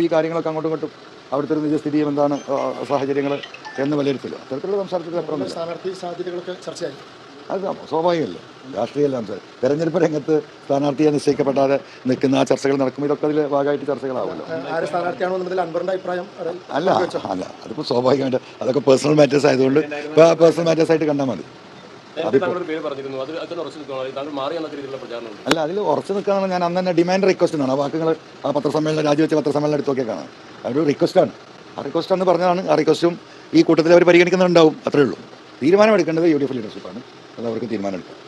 ഈ കാര്യങ്ങളൊക്കെ അങ്ങോട്ടും ഇങ്ങോട്ടും അവിടുത്തെ ഒരു നിജസ്ഥിതിയും എന്താണ് സാഹചര്യങ്ങൾ എന്ന് വിലയിരുത്തില്ല. അത്തരത്തിലുള്ള സംസാരത്തിൽ സ്ഥാനാർത്ഥി സാധ്യതകളൊക്കെ ചർച്ചയായി. അത് സ്വാഭാവികമല്ലേ? രാഷ്ട്രീയമല്ല സംസാരം തെരഞ്ഞെടുപ്പ് രംഗത്ത് സ്ഥാനാർത്ഥിയെ നിശ്ചയിക്കപ്പെടാതെ നിൽക്കുന്ന ആ ചർച്ചകൾ നടക്കുമ്പോൾ ഇതൊക്കെ അതിൽ ഭാഗമായിട്ട് ചർച്ചകളാവുമല്ലോ. അല്ല അല്ല അതിപ്പോൾ സ്വാഭാവികമായിട്ട് അതൊക്കെ പേഴ്സണൽ മാറ്റേഴ്സ് ആയതുകൊണ്ട് പേഴ്സണൽ മാറ്റേഴ്സ് ആയിട്ട് കണ്ടാൽ മതി. അല്ല അതിൽ ഉറച്ചു നിൽക്കാനാണ് ഞാൻ അന്ന് തന്നെ ഡിമാൻഡ് റിക്വസ്റ്റ് ആണ് ആ വാക്കുകൾ ആ പത്രസമ്മേളനം രാജിവെച്ച പത്രസമ്മേളനം എടുത്തൊക്കെ കാണാം. അതൊരു റിക്വസ്റ്റാണ് ആ റിക്വസ്റ്റ് എന്ന് പറഞ്ഞതാണ്. ആ റിക്വസ്റ്റും ഈ കൂട്ടത്തിൽ അവർ പരിഗണിക്കുന്നുണ്ടാവും. അത്രേ ഉള്ളൂ. തീരുമാനമെടുക്കേണ്ടത് യു ഡി എഫ് ലീഡർഷിപ്പാണ് അത് അവർക്ക് തീരുമാനമെടുക്കാം.